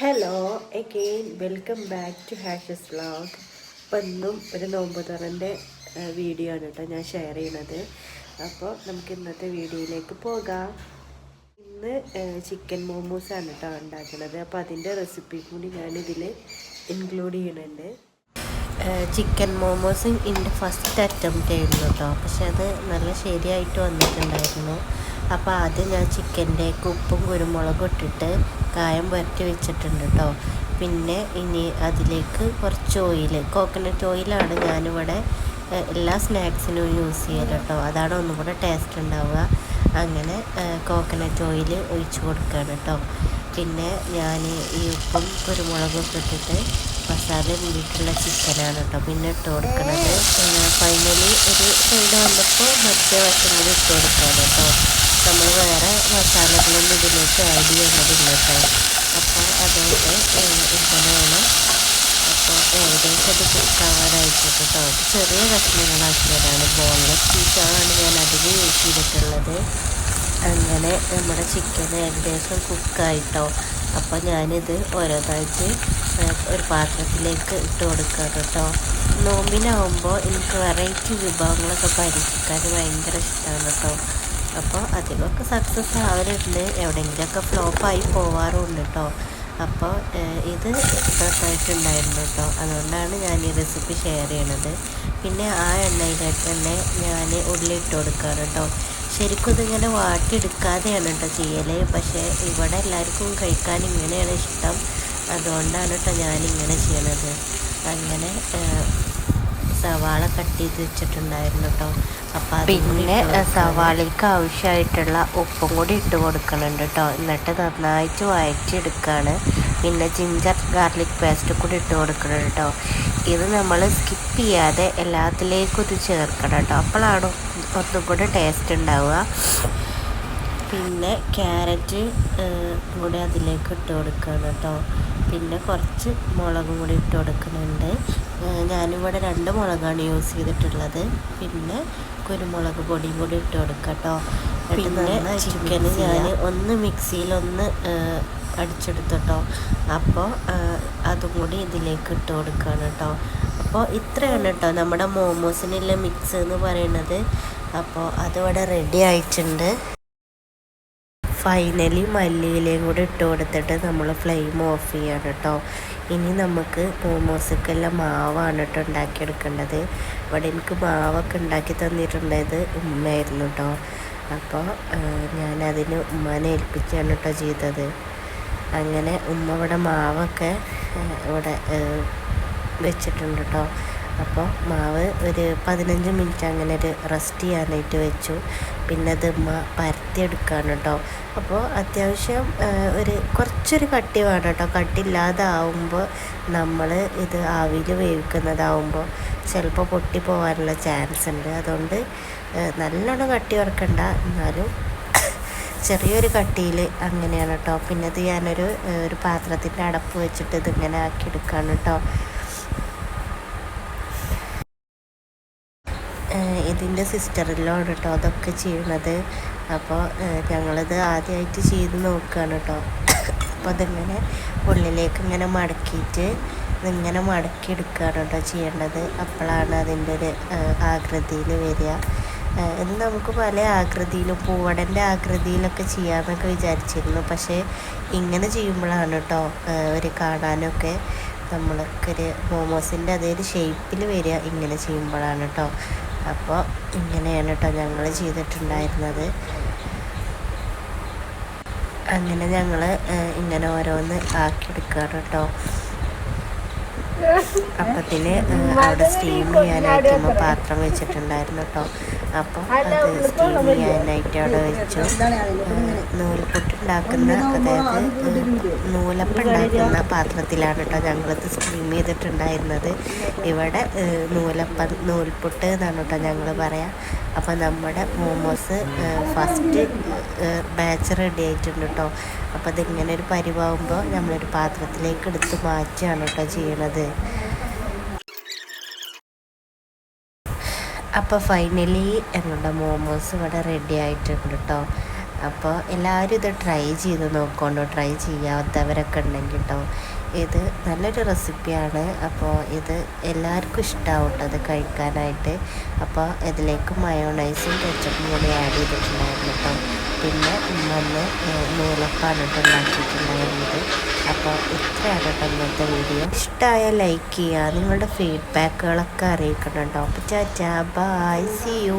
Hello again welcome back to ഹാഷസ് vlog അപ്പോൾ ഇന്നും ഒരു നോമ്പ് തുറന്റെ വീഡിയോ ആണ് കേട്ടോ ഞാൻ ഷെയർ ചെയ്യണത്. അപ്പോൾ നമുക്ക് ഇന്നത്തെ വീഡിയോയിലേക്ക് പോകാം. ഇന്ന് ചിക്കൻ മോമോസ് ആണ് കേട്ടോ ഉണ്ടാക്കുന്നത് അപ്പോൾ അതിന്റെ റെസിപ്പി കൂടി ഞാനിതിൽ ഇൻക്ലൂഡ് ചെയ്യുന്നുണ്ട്. ചിക്കൻ മോമോസ് എന്റെ ഫസ്റ്റ് അറ്റംപ്റ്റ് ആയിരുന്നു കേട്ടോ പക്ഷെ അത് നല്ല ശരിയായിട്ട് വന്നിട്ടുണ്ടായിരുന്നു. അപ്പോൾ ആദ്യം ഞാൻ ചിക്കന്റെ ഉപ്പും കുരുമുളകും ഇട്ടിട്ട് കായം പുരട്ടി വെച്ചിട്ടുണ്ട് കേട്ടോ പിന്നെ ഇനി അതിലേക്ക് കുറച്ച് ഓയിൽ കോക്കനട്ട് ഓയിലാണ് ഞാനിവിടെ എല്ലാ സ്നാക്സിനും യൂസ് ചെയ്യൽ കേട്ടോ അതാണ് ഒന്നും കൂടെ ടേസ്റ്റ് ഉണ്ടാവുക. അങ്ങനെ കോക്കനട്ട് ഓയിൽ ഒഴിച്ച് കൊടുക്കുകയാണ് കേട്ടോ പിന്നെ ഞാൻ ഈ ഉപ്പും കുരുമുളകും ഒക്കെ ഇട്ടിട്ട് മസാല കൂടിയിട്ടുള്ള ചിക്കനാണ് കേട്ടോ പിന്നെ ഇട്ട് കൊടുക്കുന്നത് ഫൈനലി ഒരു സൈഡ് വന്നപ്പോൾ മറ്റേ വശം കൂടി ഇട്ട് കൊടുക്കുകയാണ് കേട്ടോ നമ്മൾ വേറെ മസാലകളൊന്നും ഇതിലേക്ക് ആഡ് ചെയ്യുന്നതില്ല കേട്ടോ അപ്പോൾ അതുകൊണ്ട് ഇങ്ങനെയാണ്. അപ്പോൾ ഏകദേശം അത് കുക്കാവാനായിട്ട് കേട്ടോ ചെറിയ കഷ്ണങ്ങളാക്കിയതാണ് ബോൺലെസ് പീസാണ് ഞാൻ അതിന് യൂസ് ചെയ്തിട്ടുള്ളത്. അങ്ങനെ നമ്മുടെ ചിക്കൻ ഏകദേശം കുക്കായിട്ടോ. അപ്പോൾ ഞാനിത് ഓരോന്നായിട്ട് ഒരു പാത്രത്തിലേക്ക് ഇട്ട് കൊടുക്കാം കേട്ടോ നോമ്പിനാവുമ്പോൾ എനിക്ക് വെറൈറ്റി വിഭവങ്ങളൊക്കെ പരീക്ഷിക്കാൻ ഭയങ്കര ഇഷ്ടമാണ് കേട്ടോ അപ്പോൾ അതിലൊക്കെ സക്സസ് ആവലുണ്ട് എവിടെയെങ്കിലുമൊക്കെ ഫ്ലോപ്പായി പോവാറുണ്ട് കേട്ടോ അപ്പോൾ ഇത് ഉണ്ടായിരുന്നു കേട്ടോ അതുകൊണ്ടാണ് ഞാൻ ഈ റെസിപ്പി ഷെയർ ചെയ്യണത്. പിന്നെ ആ എണ്ണയിലേക്ക് തന്നെ ഞാൻ ഉള്ളി ഇട്ട് കൊടുക്കാറ് കേട്ടോ ശരിക്കും ഇതിങ്ങനെ വാട്ടിയെടുക്കാതെയാണ് കേട്ടോ ചെയ്യൽ പക്ഷേ ഇവിടെ എല്ലാവർക്കും കഴിക്കാൻ ഇങ്ങനെയാണ് ഇഷ്ടം. അതുകൊണ്ടാണ് കേട്ടോ ഞാനിങ്ങനെ ചെയ്യണത്. അങ്ങനെ സവാള കട്ട് ചെയ്ത് വെച്ചിട്ടുണ്ടായിരുന്നു കേട്ടോ അപ്പം പിന്നെ സവാളയ്ക്ക് ആവശ്യമായിട്ടുള്ള ഉപ്പും കൂടി ഇട്ട് കൊടുക്കുന്നുണ്ട് കേട്ടോ എന്നിട്ട് നന്നായിട്ട് വഴറ്റിയെടുക്കുകയാണ് പിന്നെ ജിഞ്ചർ ഗാർലിക് പേസ്റ്റ് കൂടി ഇട്ട് കൊടുക്കണം കേട്ടോ ഇത് നമ്മൾ സ്കിപ്പ് ചെയ്യാതെ എല്ലാത്തിലേക്കും ഇത് ചേർക്കണം കേട്ടോ അപ്പോഴാണ് ഒന്നും കൂടെ ടേസ്റ്റ് ഉണ്ടാവുക. പിന്നെ ക്യാരറ്റ് കൂടെ അതിലേക്ക് ഇട്ട് കൊടുക്കുകയാണ് കേട്ടോ. പിന്നെ കുറച്ച് മുളകും കൂടി ഇട്ട് കൊടുക്കുന്നുണ്ട്. ഞാനിവിടെ രണ്ട് മുളകാണ് യൂസ് ചെയ്തിട്ടുള്ളത്. പിന്നെ കുരുമുളക് പൊടിയും കൂടി ഇട്ട് കൊടുക്കുക കേട്ടോ. പിന്നെ ചിക്കൻ ഞാൻ ഒന്ന് മിക്സിയിലൊന്ന് ഒന്ന് അടിച്ചെടുത്തു കേട്ടോ. അപ്പോൾ അതും കൂടി ഇതിലേക്ക് ഇട്ട് കൊടുക്കുകയാണ് കേട്ടോ. അപ്പോൾ ഇത്രയാണ് കേട്ടോ. നമ്മുടെ മോമോസിനുള്ള മിക്സ് എന്ന് പറയുന്നത്. അപ്പോൾ അതിവിടെ റെഡി ആയിട്ടുണ്ട്. ഫൈനലി മല്ലിയിലയും കൂടി ഇട്ട് കൊടുത്തിട്ട് നമ്മൾ ഫ്ലെയിം ഓഫ് ചെയ്യണം കേട്ടോ. ഇനി നമുക്ക് മോമോസക്കെല്ലാം മാവാണ് കേട്ടോ ഉണ്ടാക്കിയെടുക്കേണ്ടത്. ഇവിടെ എനിക്ക് മാവൊക്കെ ഉണ്ടാക്കി തന്നിട്ടുണ്ടായത് ഉമ്മയായിരുന്നു കേട്ടോ. അപ്പോൾ ഞാനതിന് ഉമ്മനെ ഏൽപ്പിച്ചാണ് കേട്ടോ ചെയ്തത്. അങ്ങനെ ഉമ്മ ഇവിടെ മാവൊക്കെ ഇവിടെ വെച്ചിട്ടുണ്ട് കേട്ടോ. അപ്പോൾ മാവ് ഒരു പതിനഞ്ച് മിനിറ്റ് അങ്ങനെ ഒരു റെസ്റ്റ് ചെയ്യാനായിട്ട് വെച്ചു. പിന്നെ അത് ഉമ്മ പരത്തിയെടുക്കുകയാണ് കേട്ടോ. അപ്പോൾ അത്യാവശ്യം ഒരു കുറച്ചൊരു കട്ടി വേണം കേട്ടോ. കട്ടില്ലാതാവുമ്പോൾ നമ്മൾ ഇത് ആവിയിൽ വേവിക്കുന്നതാവുമ്പോൾ ചിലപ്പോൾ പൊട്ടി പോകാനുള്ള ചാൻസ് ഉണ്ട്. അതുകൊണ്ട് നല്ലോണം കട്ടി വറക്കണ്ട. എന്നാലും ചെറിയൊരു കട്ടിയിൽ അങ്ങനെയാണ് കേട്ടോ. പിന്നെ ഇത് ഞാനൊരു ഒരു പാത്രത്തിന്റെ അടപ്പ് വെച്ചിട്ട് ഇതിങ്ങനെ ആക്കിയെടുക്കുകയാണ് കേട്ടോ. ഇതിന്റെ സിസ്റ്ററിലാണ് കേട്ടോ അതൊക്കെ ചെയ്യണത്. അപ്പോൾ ഞങ്ങളിത് ആദ്യമായിട്ട് ചെയ്ത് നോക്കുകയാണ് കേട്ടോ അപ്പോൾ അതിങ്ങനെ ഉള്ളിലേക്ക് ഇങ്ങനെ മടക്കിയിട്ട് ഇതിങ്ങനെ മടക്കിയെടുക്കുകയാണ് കേട്ടോ ചെയ്യേണ്ടത്. അപ്പോഴാണ് അതിന്റെ ഒരു ആകൃതിയിൽ വരിക. ഇത് നമുക്ക് പല ആകൃതിയിലും പൂവടന്റെ ആകൃതിയിലൊക്കെ ചെയ്യാമെന്നൊക്കെ വിചാരിച്ചിരുന്നു. പക്ഷേ ഇങ്ങനെ ചെയ്യുമ്പോഴാണ് കേട്ടോ ഒരു കാണാനൊക്കെ നമ്മൾക്കൊരു മോമോസിന്റെ അതേ ഷേപ്പിൽ വരിക ഇങ്ങനെ ചെയ്യുമ്പോഴാണ് കേട്ടോ അപ്പോൾ ഇങ്ങനെയാണ് കേട്ടോ ഞങ്ങൾ ചെയ്തിട്ടുണ്ടായിരുന്നത്. അങ്ങനെ ഞങ്ങൾ ഇങ്ങനെ ഓരോന്ന് ആക്കിയെടുക്കാറ് കേട്ടോ. അപ്പത്തിന് അവിടെ സ്റ്റീം ചെയ്യാനായിട്ട് നമ്മൾ പാത്രം വെച്ചിട്ടുണ്ടായിരുന്നു കേട്ടോ അപ്പോൾ അത് സ്റ്റീം ചെയ്യാനായിട്ട് അവിടെ വെച്ചു. നൂൽപുട്ടുണ്ടാക്കുന്ന അതായത് നൂലപ്പുണ്ടാക്കുന്ന പാത്രത്തിലാണ് കേട്ടോ ഞങ്ങളത് സ്റ്റീം ചെയ്തിട്ടുണ്ടായിരുന്നത്. ഇവിടെ നൂലപ്പ നൂൽപ്പൊട്ട് എന്നാണ് കേട്ടോ ഞങ്ങൾ പറയാം. അപ്പോൾ നമ്മുടെ മോമോസ് ഫസ്റ്റ് ബാച്ച് റെഡി ആയിട്ടുണ്ട് കേട്ടോ അപ്പോൾ അതിങ്ങനെ ഒരു പരിവാകുമ്പോൾ നമ്മളൊരു പാത്രത്തിലേക്ക് എടുത്ത് മാറ്റുകയാണ് കേട്ടോ ചെയ്യണത്. അപ്പോൾ ഫൈനലി ഞങ്ങളുടെ മോമോസ് ഇവിടെ റെഡി ആയിട്ടുണ്ട് കേട്ടോ അപ്പോൾ എല്ലാവരും ഇത് ട്രൈ ചെയ്ത് നോക്കോണ്ടോ? ട്രൈ ചെയ്യാത്തവരൊക്കെ ഉണ്ടെങ്കിൽ കേട്ടോ ഇത് നല്ലൊരു റെസിപ്പിയാണ് അപ്പോൾ ഇത് എല്ലാവർക്കും ഇഷ്ടമാവും അത് കഴിക്കാനായിട്ട്. അപ്പോൾ ഇതിലേക്ക് മയോണൈസും കെച്ചപ്പും കൂടി ആഡ് ചെയ്തിട്ടുണ്ടായിരുന്നു കേട്ടോ പിന്നെ ഉമ്മന്ന് നൂലപ്പാണ് കേട്ടോ ഉണ്ടാക്കിയിട്ടുണ്ടായിരുന്നത്. അപ്പോൾ ഇത്രയാണ് ഇന്നത്തെ വീഡിയോ ഇഷ്ടമായ ലൈക്ക് ചെയ്യുക. നിങ്ങളുടെ ഫീഡ്ബാക്കുകളൊക്കെ അറിയിക്കണം കേട്ടോ. അപ്പോൾ ചാച്ചാ ബൈ സി യു